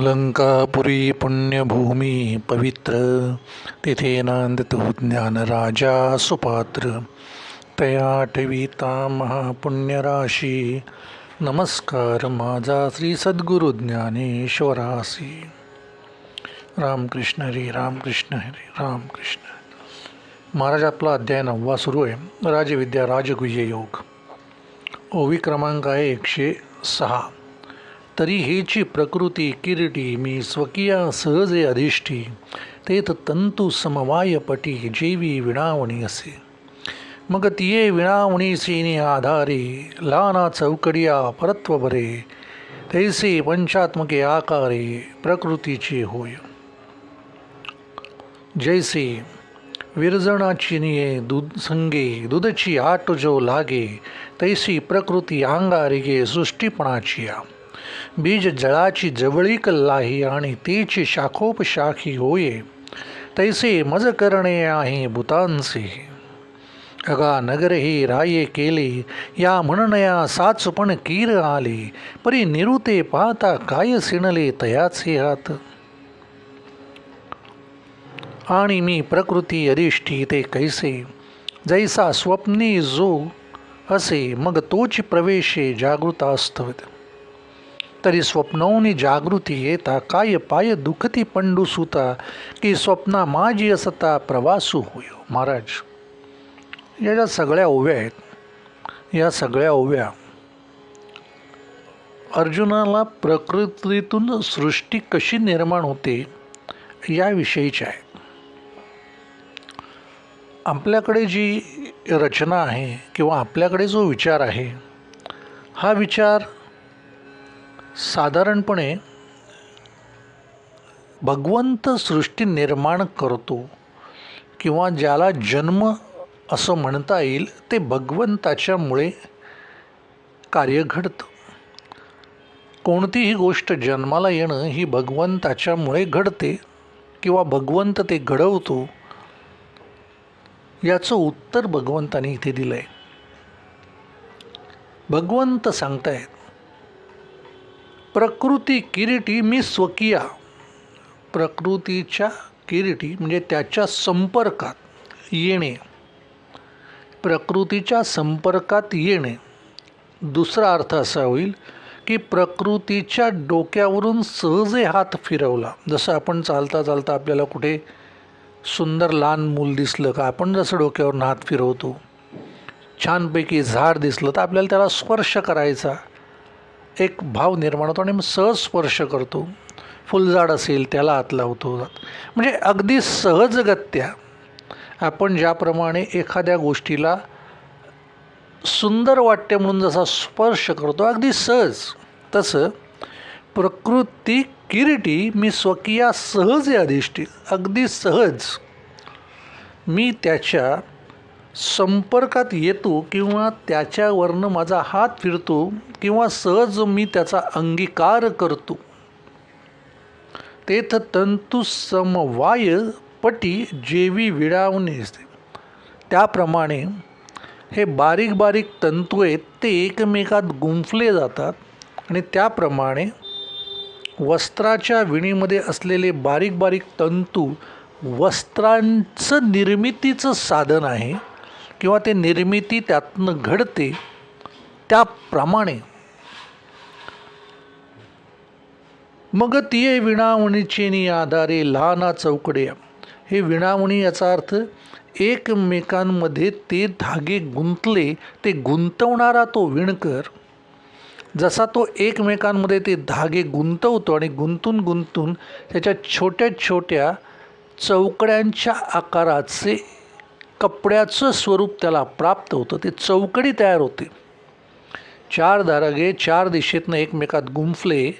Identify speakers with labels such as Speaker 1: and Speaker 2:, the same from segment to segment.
Speaker 1: लंकापुरी पुण्यभूमी पवित्र तिथे नांदतो ज्ञानराजा सुपात्र। तया महापुण्यराशी। नमस्कार माझा श्री सद्गुरु ज्ञानेश्वरासी। रामकृष्ण हरी रामकृष्ण हरी रामकृष्ण। महाराज आपला अध्याय नववा सुरू आहे. राजविद्या राजगुह्य योग. ओवी क्रमांक आहे एकशे सहा. तरी हेची प्रकृती किरीटी मी स्वकीया सहजे अधिष्ठी. तेथ तंतू समवायपटी जेवी विणावणी असे. मग तिये विणावणी सेने आधारे, लाना चौकडिया परत्व बरे तैसे पंचात्मके आकारे प्रकृतीचे होय. जैसे विरजणाची निये दूध संगे, दुधची आट जो लागे, तैसी प्रकृती अंगारिगे सृष्टीपणाची या बीज जळाची जवळीक लाही आणि तेची शाखोपशाखी होये. तैसे मज करणे आहे भूतांचे अगा नगरही राये केले या म्हणणया साचपण कीर आले परी निरुते पाहता काय सिणले तयाचे हात. आणि मी प्रकृती अधिष्ठी ते कैसे जैसा स्वप्नी जो असे मग तोच प्रवेशे जागृतास्तवत तरी स्वप्नवनी जागृती येता काय पाय दुखती पंडू सुता की स्वप्ना माझी असता प्रवासू होयो. महाराज या ज्या सगळ्या ओव्या आहेत या सगळ्या ओव्या अर्जुनाला प्रकृतीतून सृष्टी कशी निर्माण होते याविषयीच्या आहे आपल्याकडे जी रचना आहे किंवा आपल्याकडे जो विचार आहे हा विचार साधारणपणे भगवंत सृष्टी निर्माण करतो किंवा ज्याला जन्म असं म्हणता येईल ते भगवंताच्यामुळे कार्य घडतं. कोणतीही गोष्ट जन्माला येणं ही भगवंताच्यामुळे घडते किंवा भगवंत ते घडवतो याचं उत्तर भगवंताने इथे दिलं आहे भगवंत सांगतायत प्रकृती किरीटी मी स्वकीया. प्रकृतीच्या किरीटी म्हणजे त्याच्या संपर्कात येणे. प्रकृतीच्या संपर्कात येणे. दुसरा अर्थ असा होईल की प्रकृतीच्या डोक्यावरून सहजे हात फिरवला. जसं आपण चालता चालता आपल्याला कुठे सुंदर लहान मूल दिसलं का आपण जसं डोक्यावरून हात फिरवतो छानपैकी झाड दिसलं तर आपल्याला त्याला स्पर्श करायचा. एक भाव निर्माण होतो आणि मग सहज स्पर्श करतो. फुलझाड असेल त्याला हात लावतो. म्हणजे अगदी सहजगत्या आपण ज्याप्रमाणे एखाद्या गोष्टीला सुंदर वाटते म्हणून जसा स्पर्श करतो अगदी सहज. तसं प्रकृती किरीटी मी स्वकीया सहज अधिष्ठित अगदी सहज. मी त्याच्या संपर्कात येतो किंवा त्याच्यावरनं माझा हात फिरतो किंवा सहज मी त्याचा अंगीकार करतो. तेथ तंतुसमवाय पटी जेवी विडावणे असते. त्याप्रमाणे हे बारीक बारीक तंतू आहेत ते एकमेकात गुंफले जातात आणि त्याप्रमाणे वस्त्राच्या विणीमध्ये असलेले बारीक बारीक तंतू वस्त्रांचं निर्मितीचं साधन आहे. किंवा ते निर्मिती त्यातनं घडते त्याप्रमाणे. मग तिये विणावणीचेनी आधारे लहाना चौकड्या. हे विणावणी याचा अर्थ एकमेकांमध्ये ते धागे गुंतले ते गुंतवणारा तो विणकर. जसा तो एकमेकांमध्ये ते धागे गुंतवतो आणि गुंतून गुंतून त्याच्या छोट्या छोट्या चौकड्यांच्या आकाराचे कपड्याचं स्वरूप त्याला प्राप्त होतं ते चौकडी तयार होते. चार धारगे चार दिशेतनं एकमेकात गुंफले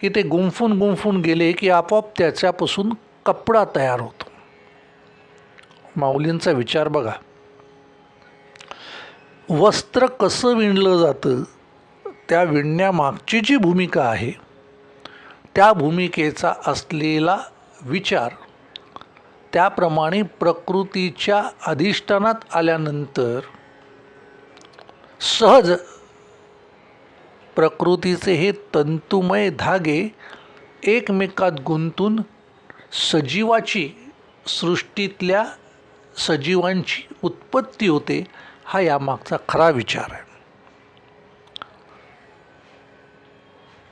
Speaker 1: की ते गुंफून गुंफून गेले की आपोआप त्याच्यापासून कपडा तयार होतो. माऊलींचा विचार बघा. वस्त्र कसं विणलं जातं त्या विणण्यामागची जी भूमिका आहे त्या भूमिकेचा असलेला विचार त्याप्रमाणे प्रकृतीच्या अधिष्ठानात आल्यानंतर सहज प्रकृतीचे हे तंतुमय धागे एकमेकात गुंतून सजीवाची सृष्टीतल्या सजीवांची उत्पत्ती होते हा यामागचा खरा विचार आहे.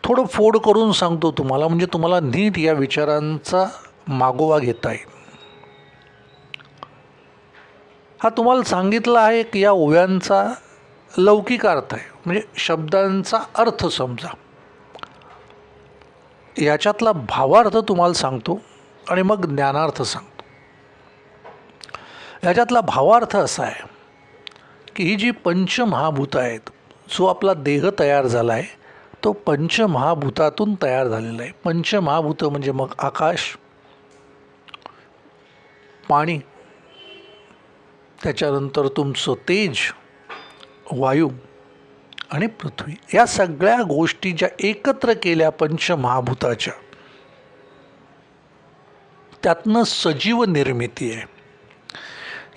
Speaker 1: थोडं फोड करून सांगतो तुम्हाला म्हणजे तुम्हाला नीट या विचारांचा मागोवा घेता येईल. हा तुम्हाला सांगितला आहे की या ओव्यांचा लौकिक अर्थ आहे. म्हणजे शब्दांचा अर्थ समजा. याच्यातला भावार्थ तुम्हाला सांगतो आणि मग ज्ञानार्थ सांगतो. याच्यातला भावार्थ असा आहे की ही जी पंचमहाभूत आहेत जो आपला देह तयार झाला आहे तो पंचमहाभूतातून तयार झालेला आहे. पंचमहाभूत म्हणजे मग आकाश पाणी त्याच्यानंतर तुमचं तेज वायू आणि पृथ्वी या सगळ्या गोष्टी ज्या एकत्र केल्या पंचमहाभूताच्या त्यातनं सजीव निर्मिती आहे.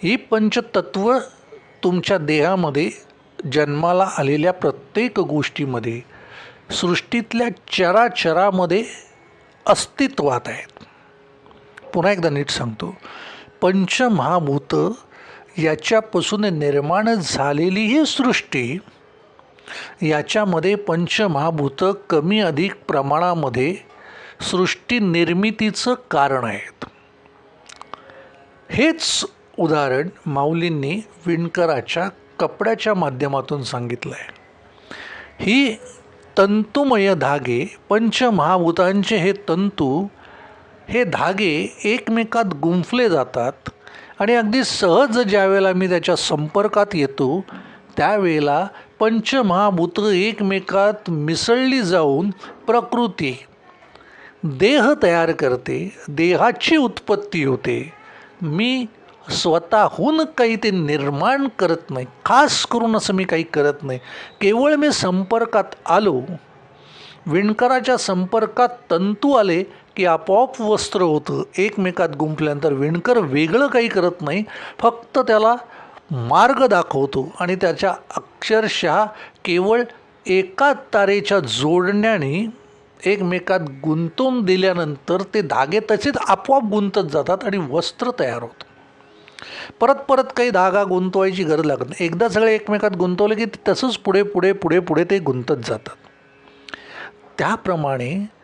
Speaker 1: ही पंचतत्व तुमच्या देहामध्ये जन्माला आलेल्या प्रत्येक गोष्टीमध्ये सृष्टीतल्या चराचरामध्ये अस्तित्वात आहेत. पुन्हा एकदा नीट सांगतो. पंचमहाभूत याच्यापासून निर्माण झालेली ही सृष्टी याच्यामध्ये पंचमहाभूत कमी अधिक प्रमाणामध्ये सृष्टी निर्मितीचं कारण आहेत. हेच उदाहरण माऊलींनी विणकराच्या कपड्याच्या माध्यमातून सांगितलं आहे ही तंतुमय धागे पंचमहाभूतांचे हे तंतू हे धागे एकमेकात गुंफले जातात आणि अगदी सहज ज्यावेळेला मी त्याच्या संपर्कात येतो त्यावेळेला पंचमहाभूत एकमेकात मिसळली जाऊन प्रकृती. देह तयार करते देहाची उत्पत्ती होते. मी स्वतःहून काही ते निर्माण करत नाही खास करून असं मी काही करत नाही. केवळ मी संपर्कात आलो. विणकराच्या संपर्कात तंतू आले की आपोआप वस्त्र होतं. एकमेकात गुंफल्यानंतर विणकर वेगळं काही करत नाही. फक्त त्याला मार्ग दाखवतो आणि त्याच्या अक्षरशः केवळ एका तारेच्या जोडण्याने एकमेकात गुंतवून दिल्यानंतर ते धागे तसेच आपोआप गुंतत जातात आणि वस्त्र तयार होतं. परत परत काही धागा गुंतवायची गरज लागत नाही. एकदा सगळे एकमेकात गुंतवले की ते तसंच पुढे पुढे पुढे पुढे ते गुंतत जातात. त्याप्रमाणे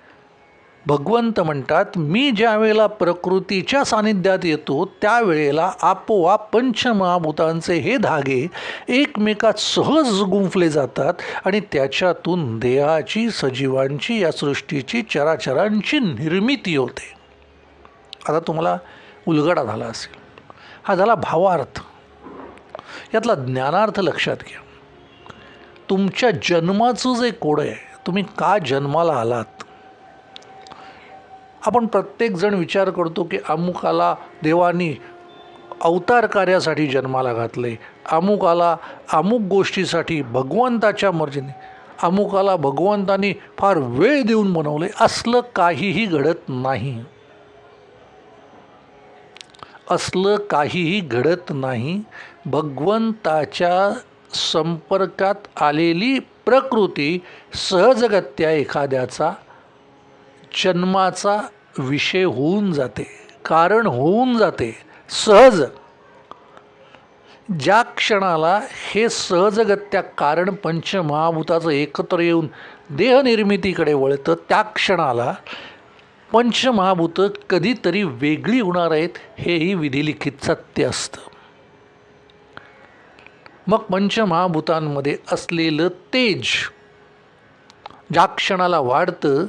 Speaker 1: भगवंत म्हणतात मी ज्या वेळेला प्रकृतीच्या सानिध्यात येतो त्यावेळेला आपोआप पंचमहाभूतांचे हे धागे एकमेकात सहज गुंफले जातात आणि त्याच्यातून देहाची सजीवांची या सृष्टीची चराचरांची निर्मिती होते. आता तुम्हाला उलगडा झाला असेल. हा झाला भावार्थ. यातला ज्ञानार्थ लक्षात घ्या. तुमच्या जन्माचं जे कोड आहे तुम्ही का जन्माला आलात? आपण प्रत्येकजण विचार करतो की अमुकाला देवानी अवतार कार्यासाठी जन्माला घातले. अमुकाला अमुक गोष्टीसाठी भगवंताच्या मर्जीने अमुकाला भगवंतानी फार वेळ देऊन बनवले. असलं काहीही घडत नाही. असलं काहीही घडत नाही. भगवंताच्या संपर्कात आलेली प्रकृती सहजगत्या एखाद्याचा जन्माचा विषय होऊन जाते. कारण होऊन जाते. सहज. ज्या क्षणाला हे सहजगत्या कारण पंचमहाभूताचं एकत्र येऊन देहनिर्मितीकडे वळतं त्या क्षणाला पंचमहाभूतं कधीतरी वेगळी होणार आहेत हेही विधिलिखित सत्य असतं. मग पंचमहाभूतांमध्ये असलेलं तेज ज्या क्षणाला वाढतं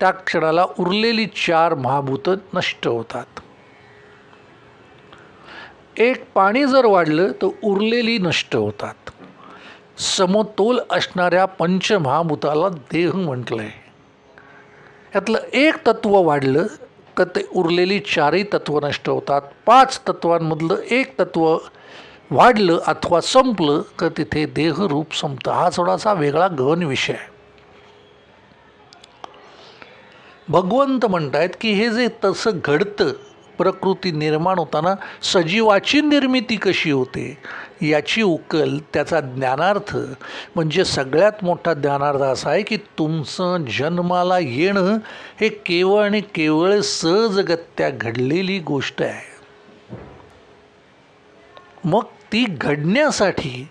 Speaker 1: त्या क्षणाला उरलेली चार महाभूतं नष्ट होतात. एक पाणी जर वाढलं तर उरलेली नष्ट होतात. समतोल असणाऱ्या पंचमहाभूताला देह म्हटलं आहे यातलं एक तत्व वाढलं तर ते उरलेली चारही तत्व नष्ट होतात. पाच तत्वांमधलं एक तत्व वाढलं अथवा संपलं तर तिथे देहरूप संपतं. हा थोडासा वेगळा गहन विषय आहे. भगवंत म्हणतायत की हे जे तसं घडतं प्रकृती निर्माण होताना सजीवाची निर्मिती कशी होते याची उकल त्याचा ज्ञानार्थ म्हणजे सगळ्यात मोठा ज्ञानार्थ असा आहे की तुमचं जन्माला येणं हे केवळ आणि केवळ सहजगत्या घडलेली गोष्ट आहे. मग ती घडण्यासाठी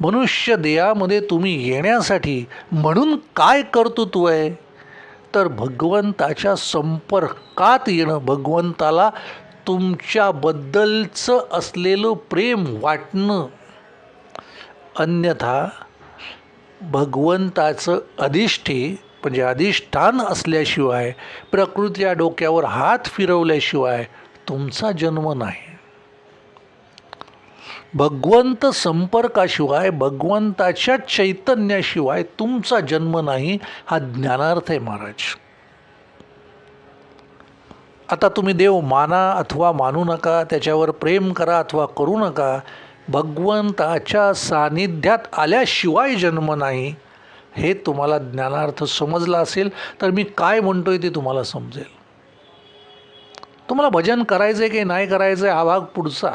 Speaker 1: मनुष्य देहामध्ये तुम्ही येण्यासाठी म्हणून काय कर्तृत्व आहे? तर भगवंताच्या संपर्कात येणं भगवंताला तुमच्याबद्दलचं असलेलं प्रेम वाटणं. अन्यथा भगवंताचं अधिष्ठे म्हणजे अधिष्ठान असल्याशिवाय प्रकृतीच्या डोक्यावर हात फिरवल्याशिवाय तुमचा जन्म नाही. भगवंत संपर्काशिवाय भगवंताच्या चैतन्याशिवाय तुमचा जन्म नाही हा ज्ञानार्थ आहे महाराज. आता तुम्ही देव माना अथवा मानू नका त्याच्यावर प्रेम करा अथवा करू नका भगवंताच्या सानिध्यात आल्याशिवाय जन्म नाही हे तुम्हाला ज्ञानार्थ समजला असेल तर मी काय म्हणतोय ते तुम्हाला समजेल. तुम्हाला भजन करायचं आहे की नाही करायचं आहे हा भाग पुढचा.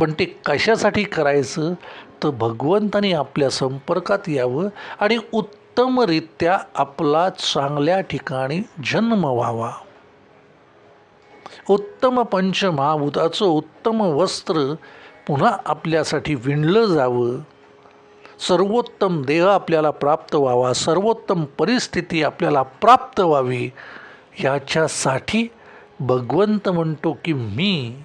Speaker 1: पण ते कशासाठी करायचं? तर भगवंतानी आपल्या संपर्कात यावं आणि उत्तमरित्या आपला चांगल्या ठिकाणी जन्म व्हावा. उत्तम पंचमहाभूताचं उत्तम वस्त्र पुन्हा आपल्यासाठी विणलं जावं. सर्वोत्तम देह आपल्याला प्राप्त व्हावा सर्वोत्तम परिस्थिती आपल्याला प्राप्त व्हावी. याच्यासाठी भगवंत म्हणतो की मी.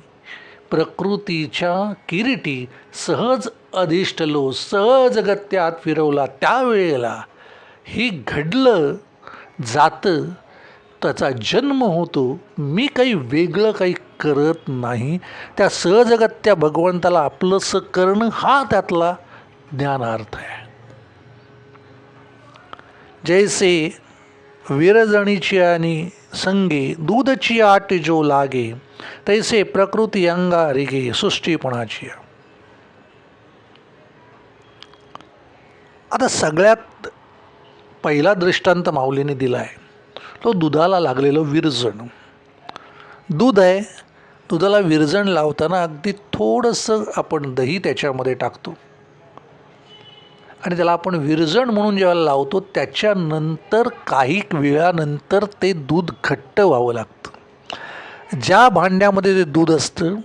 Speaker 1: प्रकृतीच्या किरीटी सहज अधिष्ठलो सहजगत्यात फिरवला. त्यावेळेला हे घडलं जातं त्याचा जन्म होतो. मी काही वेगळं काही करत नाही. त्या सहजगत्या भगवंताला आपलंसं करणं हा त्यातला ज्ञानार्थ आहे. जैसे विरजणीची आणि संगे दूधची आट जो लागे तैसे प्रकृती अंगा रिगे सृष्टीपणाची. आता सगळ्यात पहिला दृष्टांत माऊलीने दिला आहे तो दुधाला लागलेलं विरजण. दूध आहे दुधाला विरजण लावताना अगदी थोडंसं आपण दही त्याच्यामध्ये टाकतो. आणि त्याला आपण विरजण म्हणून जेव्हा लावतो त्याच्यानंतर काही वेळानंतर ते दूध घट्ट व्हावं लागतं. ज्या भांड्यामध्ये ते दूध असतं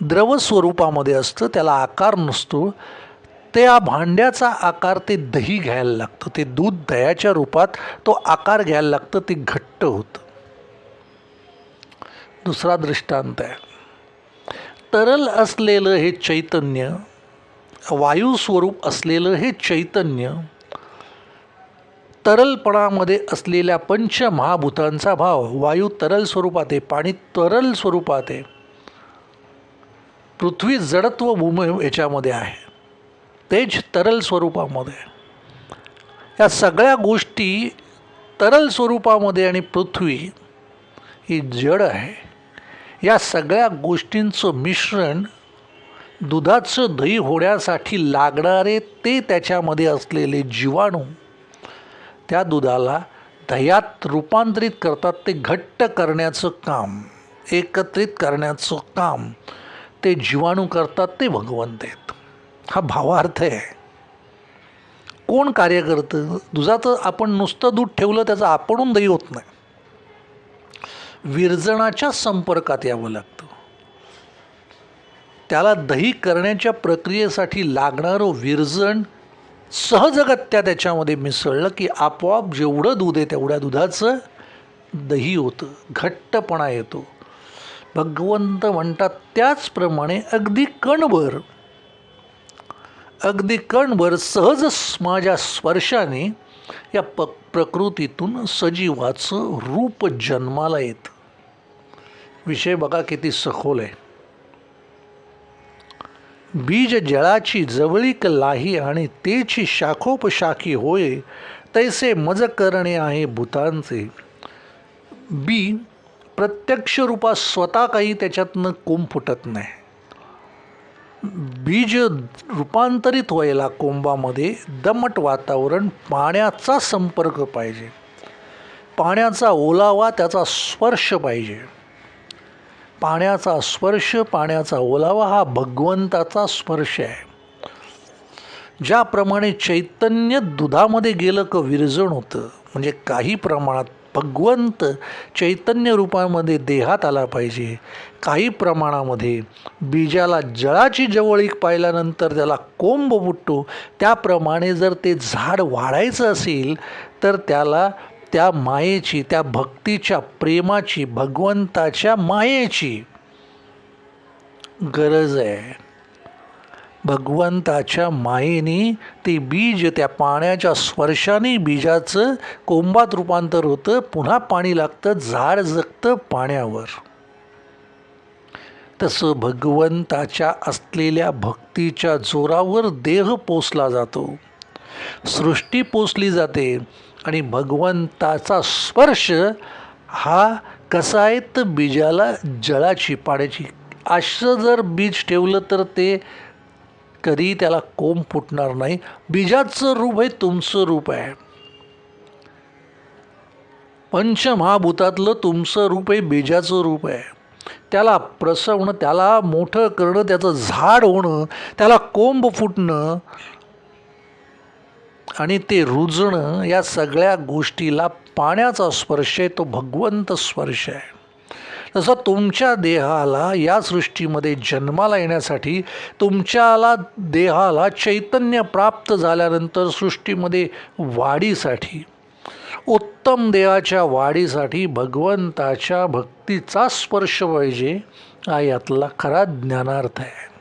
Speaker 1: द्रव स्वरूपामध्ये असतं त्याला आकार नसतो त्या भांड्याचा आकार ते दही घ्यायला लागतं. ते दूध दह्याच्या रूपात तो आकार घ्यायला लागतं ते घट्ट होतं. दुसरा दृष्टांत आहे. तरल असलेलं हे चैतन्य वायू स्वरूप असलेलं हे चैतन्य तरलपणामध्ये असलेल्या पंच महाभूतांचा भाव वायू तरल स्वरूपात आहे पाणी तरल स्वरूपात आहे पृथ्वी जडत्व भूमी याच्यामध्ये आहे तेज तरल स्वरूपामध्ये. या सगळ्या गोष्टी तरल स्वरूपामध्ये आणि पृथ्वी ही जड आहे. या सगळ्या गोष्टींचं मिश्रण दुधाचं दही होण्यासाठी लागणारे ते त्याच्यामध्ये असलेले जीवाणू त्या दुधाला दह्यात रूपांतरित करतात ते घट्ट करण्याचं काम एकत्रित करण्याचं काम ते जीवाणू करतात ते भगवंत आहेत. हा भावार्थ आहे. कोण कार्य करतं? दुधाचं आपण नुसतं दूध ठेवलं त्याचं आपणून दही होत नाही. विरजणाच्या संपर्कात यावं लागतं. त्याला दही करण्याच्या प्रक्रियेसाठी लागणारं विरजण सहजगत्या त्याच्यामध्ये मिसळलं की आपोआप जेवढं दूध आहे तेवढ्या दुधाचं दही होतं घट्टपणा येतो. भगवंत म्हणतात त्याचप्रमाणे अगदी कणभर अगदी कणभर सहज माझ्या स्पर्शाने या प प्रकृतीतून सजीवाचं रूप जन्माला येतं. विषय बघा किती सखोल आहे. बीज जळाची जवळीक लाही आणि तेची शाखोपशाखी होय तैसे मज करणे आहे भूतांचे. बी प्रत्यक्ष रूपात स्वतः काही त्याच्यातनं कोंब फुटत नाही. बीज रूपांतरित व्हायला कोंबामध्ये दमट वातावरण पाण्याचा संपर्क पाहिजे. पाण्याचा ओलावा त्याचा स्पर्श पाहिजे. पाण्याचा स्पर्श पाण्याचा ओलावा हा भगवंताचा स्पर्श आहे. ज्याप्रमाणे चैतन्य दुधामध्ये गेलं क विरजण होतं म्हणजे काही प्रमाणात भगवंत चैतन्य रूपामध्ये देहात आला पाहिजे काही प्रमाणामध्ये बीजाला जळाची जवळीक पाहिल्यानंतर त्याला कोंब फुटतो त्याप्रमाणे जर ते झाड वाढायचं असेल तर त्याला त्या मायेची त्या भक्तीच्या प्रेमाची भगवंताच्या मायेची गरज आहे. भगवंताच्या मायेने ते बीज त्या पाण्याच्या स्पर्शाने बीजाचं कोंबात रूपांतर होतं पुन्हा पाणी लागतं झाड जगतं पाण्यावर. तसं भगवंताच्या असलेल्या भक्तीच्या जोरावर देह पोसला जातो. सृष्टी पोसली जाते. आणि भगवंताचा स्पर्श हा कसा आहे तर बीजाला जळाची पाण्याची असं जर बीज ठेवलं तर ते कधी त्याला कोंब फुटणार नाही. बीजाचं रूप हे तुमचं रूप आहे. पंचमहाभूतातलं तुमचं रूप हे बीजाचं रूप आहे. त्याला प्रसवणं त्याला मोठं करणं त्याचं झाड होणं त्याला कोंब फुटणं आणि ते रुजणं या सगळ्या गोष्टीला पाण्याचा स्पर्श आहे तो भगवंत स्पर्श आहे. तसं तुमच्या देहाला या सृष्टीमध्ये जन्माला येण्यासाठी तुमच्याला देहाला चैतन्य प्राप्त झाल्यानंतर सृष्टीमध्ये वाढीसाठी उत्तम देहाच्या वाढीसाठी भगवंताच्या भक्तीचा स्पर्श पाहिजे हा यातला खरा ज्ञानार्थ आहे.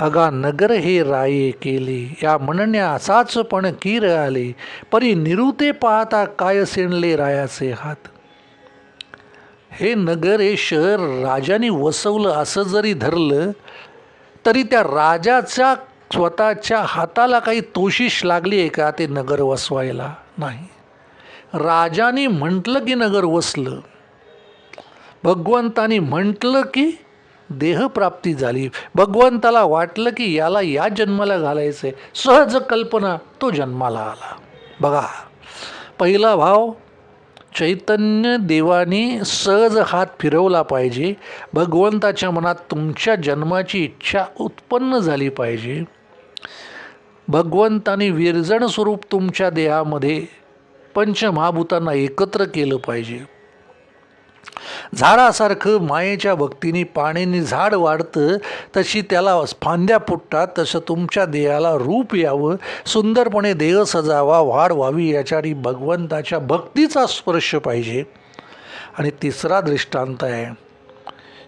Speaker 1: अगा नगर हे राये केले या म्हणण्याचाच पण कीर आले परी निरुते पाहता काय सेणले रायाचे हात. हे नगर हे शहर राजाने वसवलं असं जरी धरलं तरी त्या राजाच्या स्वतःच्या हाताला काही तोशिष लागली आहे का ते नगर वसवायला? नाही. राजाने म्हटलं की नगर वसलं. भगवंतानी म्हटलं की देहप्राप्ती झाली. भगवंताला वाटलं की याला या जन्माला घालायचं आहे सहज कल्पना तो जन्माला आला. बघा पहिला भाव चैतन्य देवाने सहज हात फिरवला पाहिजे. भगवंताच्या मनात तुमच्या जन्माची इच्छा उत्पन्न झाली पाहिजे. भगवंताने विरजण स्वरूप तुमच्या देहामध्ये पंचमहाभूतांना एकत्र केलं पाहिजे. झाडासारखं मायेच्या भक्तीने पाण्याने झाड वाढतं तशी त्याला फांद्या फुटतात तसं तुमच्या देहाला रूप यावं सुंदरपणे देह सजावा वाढ व्हावी याच्यासाठी भगवंताच्या भक्तीचा स्पर्श पाहिजे. आणि तिसरा दृष्टांत आहे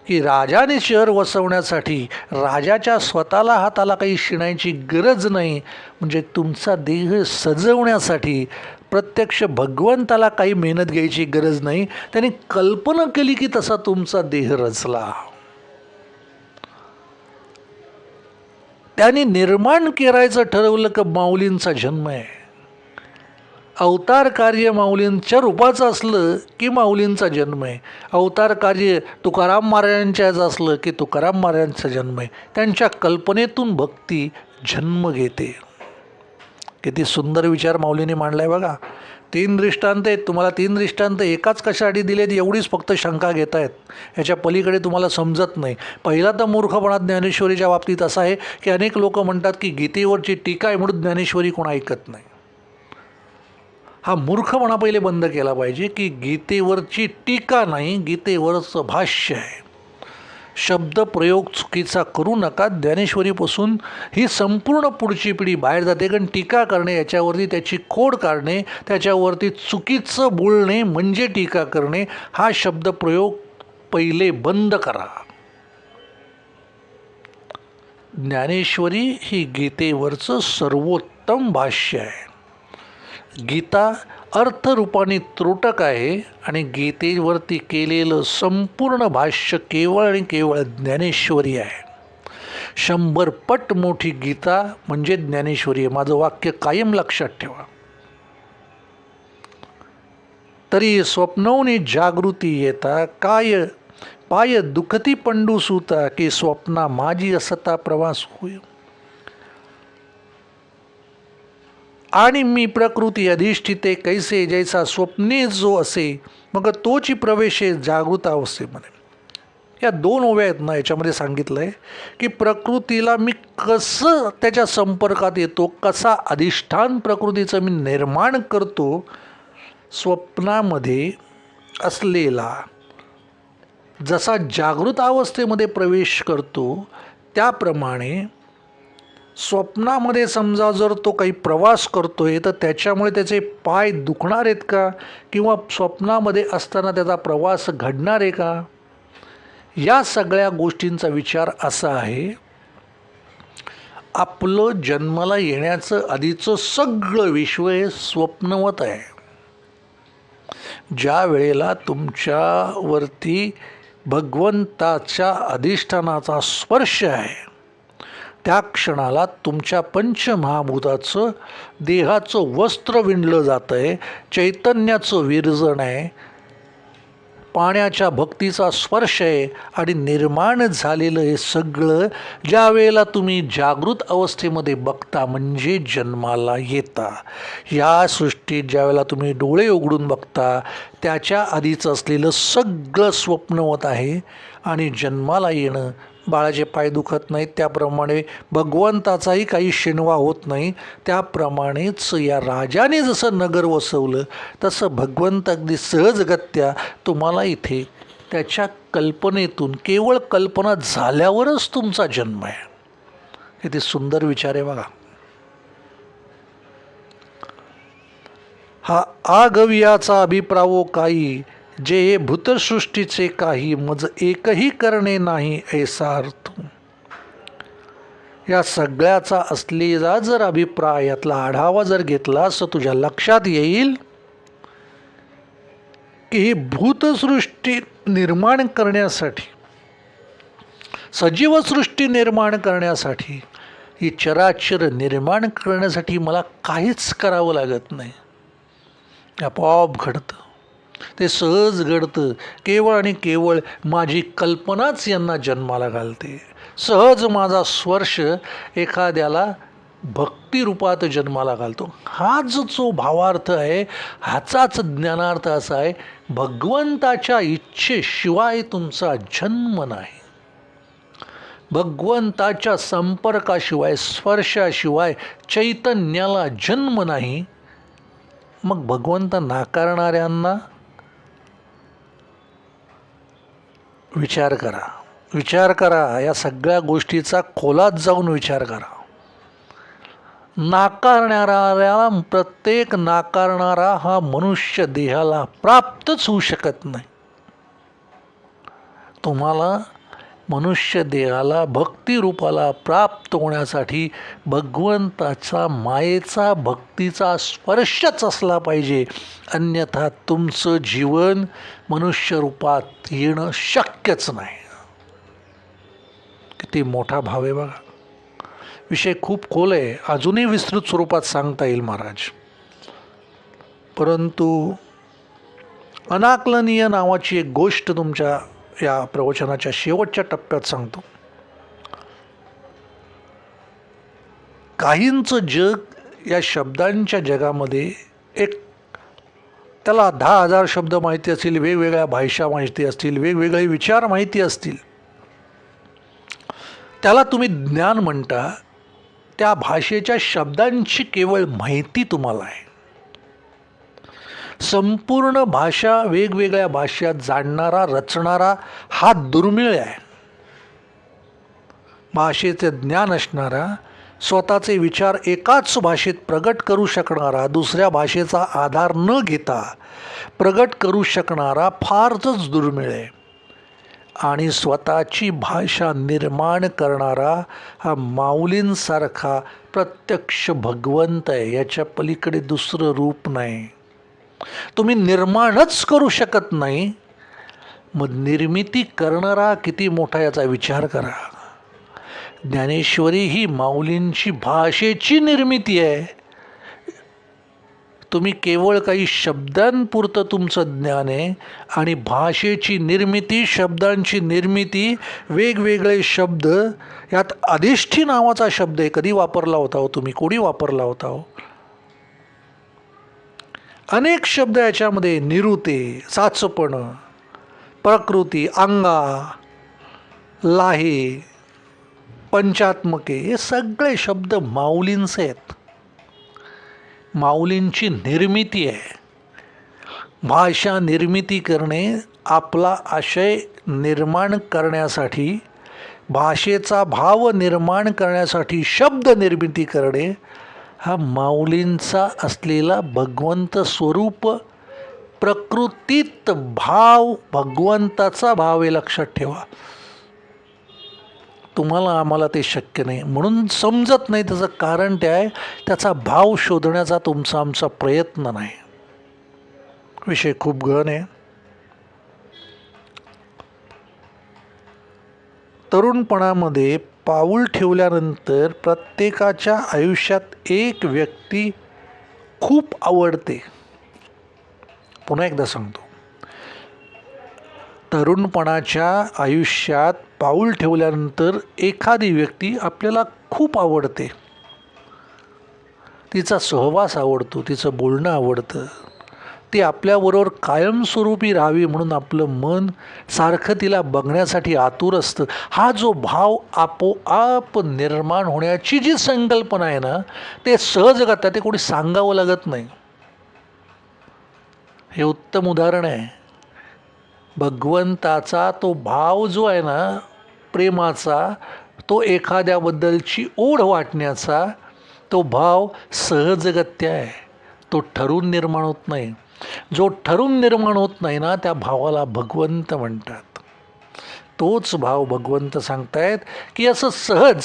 Speaker 1: की राजाने शहर वसवण्यासाठी राजाच्या स्वतःला हाताला काही शिणायची गरज नाही. म्हणजे तुमचा देह सजवण्यासाठी प्रत्यक्ष भगवंताला काही मेहनत घ्यायची गरज नाही. त्यांनी कल्पना केली की तसा तुमचा देह रचला. त्यांनी निर्माण करायचं ठरवलं की माऊलींचा जन्म आहे. अवतार कार्य माऊलींच्या रूपाचं असलं की माऊलींचा जन्म आहे. अवतार कार्य तुकाराम महाराजांच्याच असलं की तुकाराम महाराजांचा जन्म आहे. त्यांच्या कल्पनेतून भक्ती जन्म घेते. किती सुंदर विचार माऊलीने मांडला आहे बघा. तीन दृष्टांत आहेत तुम्हाला तीन दृष्टांत एकाच कशासाठी दिलेत एवढीच फक्त शंका घेत आहेत ह्याच्या पलीकडे तुम्हाला समजत नाही. पहिला तर मूर्खपणा ज्ञानेश्वरीच्या बाबतीत असा आहे की अनेक लोक म्हणतात की गीतेवरची टीका आहे म्हणून ज्ञानेश्वरी कोण ऐकत नाही. हा मूर्खपणा पहिले बंद केला पाहिजे की गीतेवरची टीका नाही गीतेवरचं भाष्य आहे. शब्दप्रयोग चुकीचा करू नका. ज्ञानेश्वरीपासून ही संपूर्ण पुढची पिढी बाहेर जाते. कारण टीका करणे याच्यावरती त्याची खोड काढणे त्याच्यावरती चुकीचं बोलणे म्हणजे टीका करणे हा शब्दप्रयोग पहिले बंद करा. ज्ञानेश्वरी ही गीतेवरचं सर्वोत्तम भाष्य आहे. गीता अर्थरूपाने त्रोटक आहे आणि गीतेवरती केलेलं संपूर्ण भाष्य केवळ आणि केवळ ज्ञानेश्वरी आहे. शंभर पट मोठी गीता म्हणजे ज्ञानेश्वरी आहे. माझं वाक्य कायम लक्षात ठेवा. तरी स्वप्नवनी जागृती येता काय पाय दुखती पंडू सुता की स्वप्ना माझी असता प्रवास होय. आणि मी प्रकृती अधिष्ठिते कैसे जैसा स्वप्ने जो असे मग तोची प्रवेशे जागृत अवस्थेमध्ये या दोन ओव्या आहेत ना याच्यामध्ये सांगितलं आहे की प्रकृतीला मी कसं त्याच्या संपर्कात येतो कसा अधिष्ठान प्रकृतीचं मी निर्माण करतो स्वप्नामध्ये असलेला जसा जागृत अवस्थेमध्ये प्रवेश करतो त्याप्रमाणे स्वप्नामध्ये समजा जर तो काही प्रवास करतो आहे तर त्याच्यामुळे त्याचे पाय दुखणार आहेत का? किंवा स्वप्नामध्ये असताना त्याचा प्रवास घडणार आहे का? या सगळ्या गोष्टींचा विचार असा आहे आपलं जन्माला येण्याचं आधीचं सगळं विश्व हे स्वप्नवत आहे. ज्या वेळेला तुमच्यावरती भगवंताच्या अधिष्ठानाचा स्पर्श आहे त्या क्षणाला तुमच्या पंचमहाभूताचं देहाचं वस्त्र विणलं जातं आहे चैतन्याचं विरजण आहे पाण्याच्या भक्तीचा स्पर्श आहे आणि निर्माण झालेलं हे सगळं ज्या वेळेला तुम्ही जागृत अवस्थेमध्ये बघता म्हणजे जन्माला येता. या सृष्टीत ज्या वेळेला तुम्ही डोळे उघडून बघता त्याच्या आधीच असलेलं सगळं स्वप्नवत आहे आणि जन्माला येणं बाळाचे पाय दुखत नाहीत त्याप्रमाणे भगवंताचाही काही शिणवा होत नाही. त्याप्रमाणेच या राजाने जसं नगर वसवलं तसं भगवंत अगदी सहजगत्या तुम्हाला इथे त्याच्या कल्पनेतून केवळ कल्पना झाल्यावरच तुमचा जन्म आहे. किती सुंदर विचार आहे बघा. हा आगवियाचा अभिप्रावो हो काही जे भूतसृष्टीचे काही मज एकही करणे नाही ऐसा अर्थ. या सगळ्याचा असलेला जर अभिप्राय यातला आढावा जर घेतलास तर तुझ्या लक्षात येईल? की ही भूतसृष्टी निर्माण करण्यासाठी सजीव सृष्टी निर्माण करण्यासाठी ही चराचर निर्माण करण्यासाठी मला काहीच करावं लागत नाही. आपोआप घडतं. ते सहज घडतं. केवळ आणि केवळ माझी कल्पनाच यांना जन्माला घालते. सहज माझा स्पर्श एखाद्याला भक्तिरूपात जन्माला घालतो. हाच जो भावार्थ आहे ह्याचाच ज्ञानार्थ असा आहे भगवंताच्या इच्छेशिवाय तुमचा जन्म नाही. भगवंताच्या संपर्काशिवाय स्पर्शाशिवाय चैतन्याला जन्म नाही. मग भगवंत नाकारणाऱ्यांना विचार करा. विचार करा. या सगळ्या गोष्टीचा खोलात जाऊन विचार करा. नाकारणाऱ्याला प्रत्येक नाकारणारा हा मनुष्य देहाला प्राप्तच होऊ शकत नाही. तुम्हाला मनुष्य देहाला भक्तिरूपाला प्राप्त होण्यासाठी भगवंताचा मायेचा भक्तीचा स्पर्शच असला पाहिजे. अन्यथा तुमचं जीवन मनुष्यरूपात येणं शक्यच नाही. किती मोठा भाव आहे बघा. विषय खूप खोल आहे. अजूनही विस्तृत स्वरूपात सांगता येईल महाराज. परंतु अनाकलनीय नावाची एक गोष्ट तुमच्या या प्रवचनाच्या शेवटच्या टप्प्यात सांगतो. काहींचं जग या शब्दांच्या जगामध्ये एक त्याला दहा हजार शब्द माहिती असतील वेगवेगळ्या भाषा माहिती असतील वेगवेगळे विचार माहिती असतील. त्याला तुम्ही ज्ञान म्हणता त्या भाषेच्या शब्दांची केवळ माहिती तुम्हाला आहे. संपूर्ण भाषा वेगवेगळ्या भाषेत जाणणारा रचणारा हा दुर्मिळ आहे. भाषेचे ज्ञान असणारा स्वतःचे विचार एकाच भाषेत प्रगट करू शकणारा दुसऱ्या भाषेचा आधार न घेता प्रगट करू शकणारा फारच दुर्मिळ आहे. आणि स्वतःची भाषा निर्माण करणारा हा माऊलींसारखा प्रत्यक्ष भगवंत आहे याच्या पलीकडे दुसरं रूप नाही. तुम्ही निर्माणच करू शकत नाही मग निर्मिती करणारा किती मोठा याचा विचार करा. ज्ञानेश्वरी ही माऊलींची भाषेची निर्मिती आहे. तुम्ही केवळ काही शब्दांपुरतं तुमचं ज्ञान आहे आणि भाषेची निर्मिती शब्दांची निर्मिती वेगवेगळे शब्द यात अधिष्ठी नावाचा शब्द आहे. कधी वापरला होता हो तुम्ही? कोणी वापरला होता हो? अनेक शब्द याच्यामध्ये निरुते साचपण प्रकृती अंगा लाहे पंचात्मके हे सगळे शब्द माऊलींचे आहेत. माऊलींची निर्मिती आहे. भाषा निर्मिती करणे आपला आशय निर्माण करण्यासाठी भाषेचा भाव निर्माण करण्यासाठी शब्द निर्मिती करणे हा माऊलींचा असलेला भगवंत स्वरूप प्रकृतीत भाव भगवंताचा भाव हे लक्षात ठेवा. तुम्हाला आम्हाला ते शक्य नाही. म्हणून समजत नाही त्याचं कारण ते आहे त्याचा भाव शोधण्याचा तुमचा आमचा प्रयत्न नाही. विषय खूप गहन आहे. तरुणपणामध्ये पाऊल ठेवल्यानंतर प्रत्येकाच्या आयुष्यात एक व्यक्ती खूप आवडते. पुन्हा एकदा सांगतो. तरुणपणाच्या आयुष्यात पाऊल ठेवल्यानंतर एखादी व्यक्ती आपल्याला खूप आवडते. तिचा सहवास आवडतो तिचं बोलणं आवडतं. ती आपल्याबरोबर कायमस्वरूपी राहावी म्हणून आपलं मन सारखं तिला बघण्यासाठी आतुर असतं. हा जो भाव आपोआप निर्माण होण्याची जी संकल्पना आहे ना ते सहज करतात ते कोणी सांगावं लागत नाही. हे उत्तम उदाहरण आहे. भगवंताचा तो भाव जो आहे ना प्रेमाचा तो एखाद्याबद्दलची ओढ वाटण्याचा तो भाव सहजगत्य आहे. तो ठरून निर्माण होत नाही. जो ठरून निर्माण होत नाही ना त्या भावाला भगवंत म्हणतात. तोच भाव भगवंत सांगतायत की असं सहज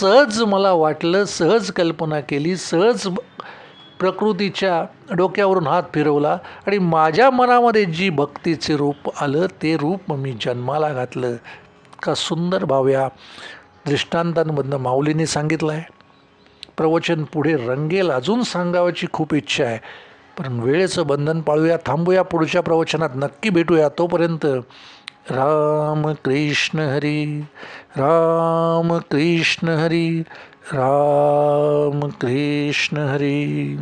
Speaker 1: सहज मला वाटलं सहज कल्पना केली सहज प्रकृतीच्या डोक्यावरून हात फिरवला आणि माझ्या मनामध्ये जी भक्तीचे रूप आलं ते रूप मी जन्माला घातलं. का सुंदर भाव या दृष्टांतांमधनं माऊलीने सांगितलं आहे प्रवचन पुढे रंगेल अजून सांगावाची खूप इच्छा आहे. पण वेळेचं बंधन पाळूया थांबूया पुढच्या प्रवचनात. नक्की भेटूया तोपर्यंत. राम कृष्ण हरी राम कृष्ण हरी राम कृष्ण हरी.